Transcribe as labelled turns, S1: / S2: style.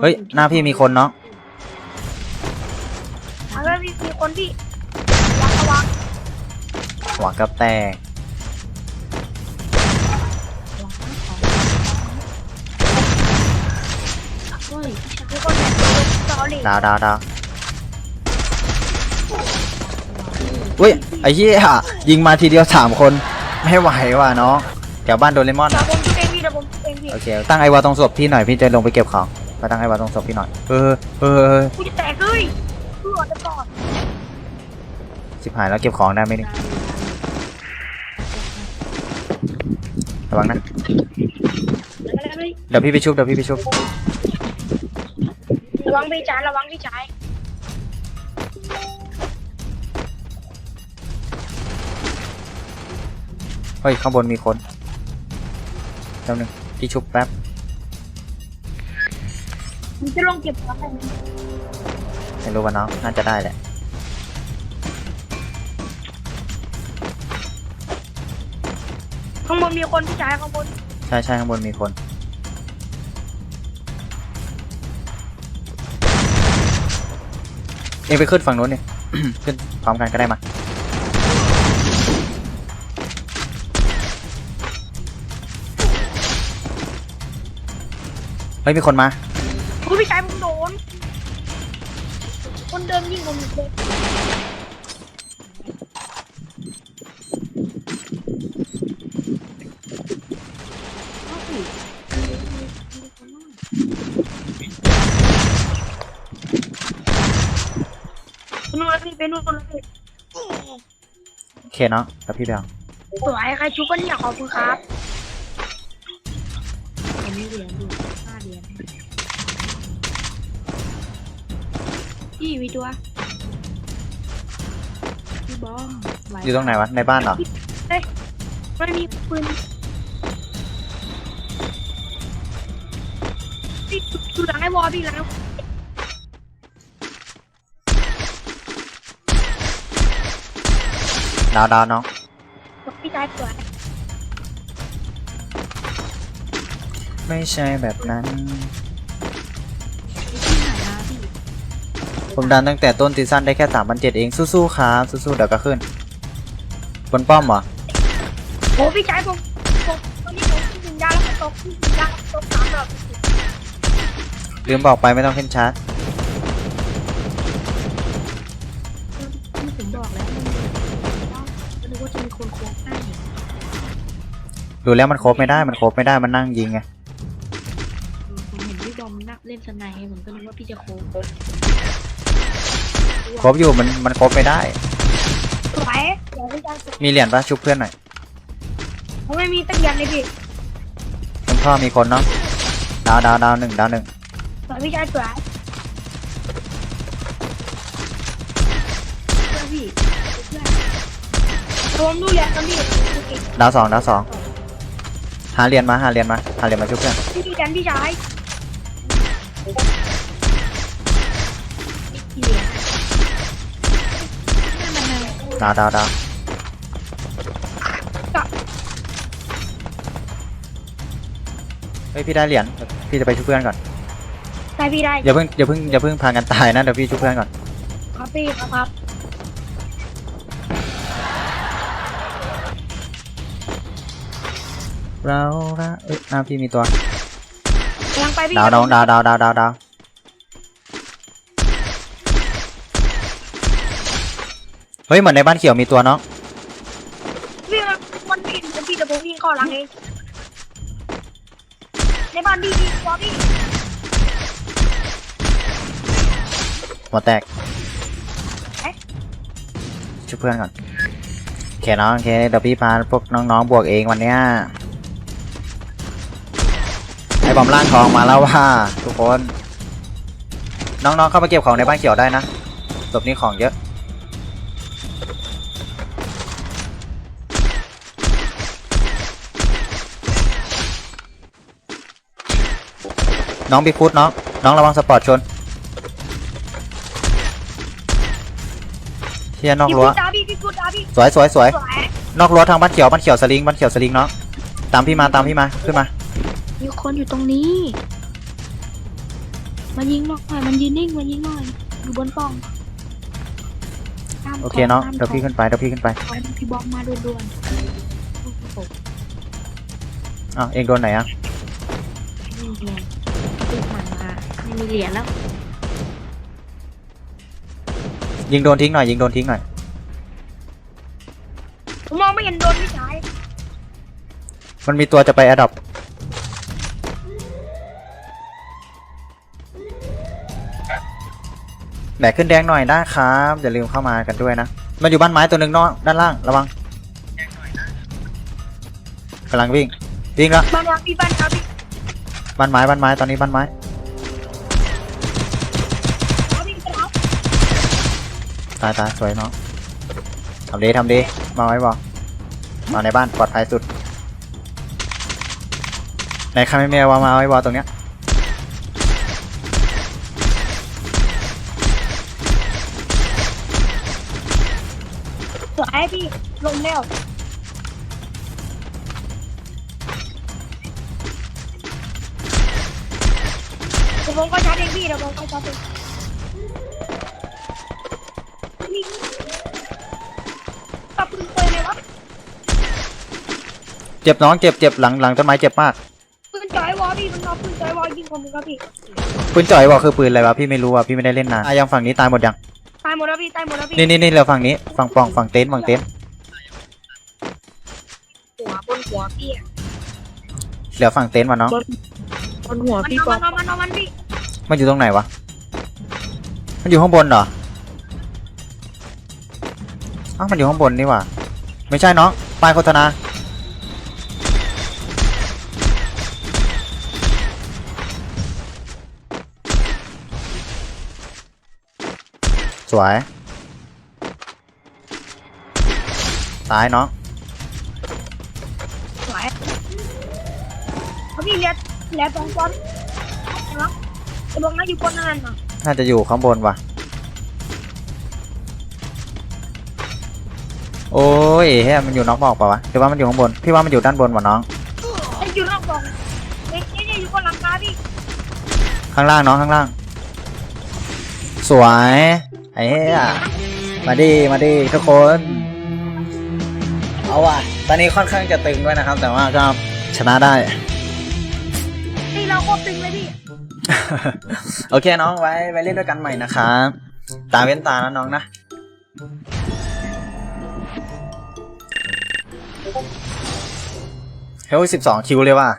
S1: เฮ้ย หน้าพี่มีคนเนาะ
S2: เอาแล้วมีมีคนที่ระวังระวัง
S1: หัวกับแตก
S3: เฮ้ย
S2: มีคนแบบจอเลย
S1: ดาวดาวดาวอุ้ย ไอ้เหี้ยยิงมาทีเดียวสามคน ไม่ไหวว่ะน้องแถวบ้านโดเรมอน
S2: เดี๋ยวผมจุดเองพี่เดี๋ยวผมจุดเองพี่
S1: โอเค ตั้งไอวาตรงศพพี่หน่อย พี่จะลงไปเก็บของ ไปตั้งไอวาตรงศพพี่หน่อย เออเออเออ
S2: กูจะแตกเลยเพื่อจะก่อน
S1: สิบหายแล้วเก็บของได้ไหมนี่ระวังนะเดี๋ยวพี่ไปชุบเดี๋ยวพี่ไปชุบ
S2: ระวังพี่ชายระวังพี่ชาย
S1: เฮ้ย ข้างบนมีคนแป๊บนึงพี่ชุบแป๊บ
S2: ผมจะลงเก็บของไป
S1: ไม่รู้ว่าน้องน่าจะได้แหละ
S2: ข้างบนมีคนพี่ชายข้างบน
S1: ใช่ใช่ข้างบนมีคน เองไปขึ้นฝั่งนู้นนี่ขึ้นพร้อมกันก็ได้มา เฮ้ยมีคนมา
S2: กูพี่ชายผมโดน คนเดิมยิงผมเลยนู่นเลยพี่ไปนู่นเลยพี่
S1: โอเคเนาะกับพี่เบล
S2: สวยใครชุบก็เนี่ยขอบคุณครับ
S3: ผมมีเหรียญอยู่ พี่มีตัวพี่บอมไหว
S1: อยู่ตรงไหนวะ ในบ้านเหรอ
S2: ไม่มีปืนพี่ดูหลังไอ้วอลพี่หลังไอ้วอล
S1: ดาวดาวน้อง
S2: พี่ชายสวย
S1: ไม่ใช่แบบนั้น ผมดันตั้งแต่ต้นซีซั่นได้แค่สามพันเจ็ดเองสู้ๆครับสู้ๆเดี๋ยวก็ขึ้นบนป้อมเหรอ
S2: โอ้พี่ชายผมผมตอนนี้ผมขึ้นถึงยาแล้วก็ตกขึ้นถึงยาแล้วก็ตกสามแบบ
S1: ลืมบอกไปไม่ต้องขึ้นชาร์จ
S3: ที่ผมบอกแล้วมันก็นึกว่าจะมีคนโค้งให้
S1: ดูแล้วมันครบไม่ได้มันครบไม่ได้มันนั่งยิงไง
S3: ผมเห็นพี่บอมนักเล่นสไนด์ผมก็นึกว่าพี่จะโค้ง
S1: ครบอยู่มันมันครบไม่ได้
S2: สวยเดี๋ยวพี่ชายสวย
S1: มีเหรียญปะชุบเพื่อนหน่อย
S2: ผมไม่มีตะเกียงเลยพี่
S1: บนท่อมีคนเนาะดาวดาวดาวหนึ่งดาวหนึ่ง
S2: สวยพี่ชายสวย
S3: เพื่อพี่เพื่อน
S2: ผมดูเหรียญกันพี่
S1: ดาวสองดาวสองหาเหรียญมาหาเหรียญมาหาเหรียญมาชุบเพื่อน
S2: พี่ดีกันพี่ชาย
S3: พี่เหรียญนั่นมัน
S1: ดาวดาวดาวเฮ้ยพี่ได้เหรียญพี่จะไปชุบเพื่อนก่อน
S2: ได้พี่ได้
S1: อย่าเพิ่งอย่าเพิ่งอย่าเพิ่งพากันตายนะเดี๋ยวพี่ชุบเพื่อนก่อน
S2: ครับพี่ครับครับ
S1: เราละเอ้ยหน้าพี่มีตัว
S2: กำลังไปพี่
S1: ดาวดาวดาวดาวดาวดาวดาว เฮ้ยเหมือนในบ้านเขียวมีตัวเนาะ
S2: พี่มันมันพี่เดี๋ยวพี่เดี๋ยวผมวิ่งเข้าหลังเองในบ้านพี่พี่ตัวพี่
S1: หัวแตกช่วยเพื่อนก่อนโอเคน้องโอเคเดี๋ยวพี่พาพวกน้องๆบวกเองวันเนี้ยไอ้บอมล่างทองมาแล้วว่าทุกคน น้องๆเข้ามาเก็บของในบ้านเขียวได้นะศพนี้ของเยอะ น้องบิ๊กฟุตน้อง น้องระวังสปอร์ตชนเฮียนอก
S2: พี่
S1: รั้ว
S2: พูดดาพี่พี่พูดดาพี่
S1: สวยสวยสวย
S2: สวย
S1: นอกรั้วทางบ้านเขียวบ้านเขียวสลิงบ้านเขียวสลิงเนาะตามพี่มาตามพี่มาขึ้นมา
S3: มีคนอยู่ตรงนี้มายิงหน่อยมันยืนนิ่งมายิงหน่อยอยู่บนกล่องตาม
S1: โอเคเนาะ
S3: ตม
S1: เดี๋ยวพี่ขึ้นไปเดี๋ยวพี่ขึ้นไป
S3: กล่องพี่บอมมาด่วนๆโอ้โห
S1: อ้าวเองโดนไหนอะ
S3: นี่ไง ตึ้งมันมาไม่มีเหรียญแล้ว
S1: ยิงโดนทิ้งหน่อยยิงโดนทิ้งหน่อย
S2: ผมมองไม่เห็นโดนพี่ชาย
S1: มันมีตัวจะไปอดอปแบกขึ้นแดงหน่อยได้ครับ อย่าลืมเข้ามากันด้วยนะ มันอยู่บ้านไม้ตัวหนึ่งเนอกด้านล่างระวังกำลังวิ่งวิ่งแล้ว
S2: บ้านวางพี่บ้านครับพี่
S1: บ้านไม้บ้านไม้ตอนนี้บ้านไม้ตายตายสวยเนาะทำดีทำดีมาไว้บอมาในบ้านปลอดภัยสุดในคาไม่เมียวามาไว้บอตรงเนี้ย
S2: สวยพี่ลงแล้ว ยวผมก็ชาร์จเองพี่เดี๋ยวผมก็ชาร์จเองนี่ตับปืนเปยเลยวะ
S1: เจ็บน้องเจ็บเจ็บหลังหลังต้นไม้เจ็บมาก
S2: ปืนจ่อยวอพี่มันเอาปืนจ่อยวอยิงผมครับพี่
S1: ปืนจ่อยบอกคือปืนอะไรวะพี่ไม่รู้อะพี่ไม่ได้เล่นนานอะยังฝั่งนี้ตายหมดยัง
S2: ตายหมดแล้วพี่ตายหมดแล้วพี่
S1: นี่นี่นี่เราฝั่งนี้ฝั่งปองฝั่งเต็นท์ฝั่งเต็นท์
S2: หัวบนหัวพี่อะ
S1: เหลือฝั่งเต็นท์มาน้อง
S3: บนหัว
S2: มัน
S3: พี่
S2: เอา
S3: บอ
S2: มั
S3: ม
S2: นเอามันเอามันพี่
S1: มันอยู่ตรงไหนวะ มันอยู่ข้างบนเหรออ้าวมันอยู่ข้างบนนี่ว่าไม่ใช่น้องป้ายโฆษณาสวย ตายน้อง
S2: สวยเอาพี่เลียเลียสองคนเห็นปะ จะบอกนะอยู่บนนั่นน่ะ
S1: น่าจะอยู่ข้างบนว่ะ โอ้ยเฮ้ยมันอยู่นอกบอกเปล่าวะหรือว่ามันอยู่ข้างบน พี่ว่ามันอยู่ด้านบนว่ะน้อง
S2: ไอ้อยู่นอกกล่องเอ๊ะเอ๊ะเนี่ยอยู่บนหลังคาพี่
S1: ข้างล่างน้องข้างล่าง สวย ไอ้เหี้ยมาดิมาดิทุกคน เอาว่ะ ตอนนี้ค่อนข้างจะตึงด้วยนะครับ แต่ว่าก็ชนะได้
S2: นี่เราโคตรตึงเลยพี่
S1: โอเคน้องไว้ไว้เล่นด้วยกันใหม่นะครับตาเว้นตานะน้องนะ เฮ้ยสิบสองคิวเลยว่ะ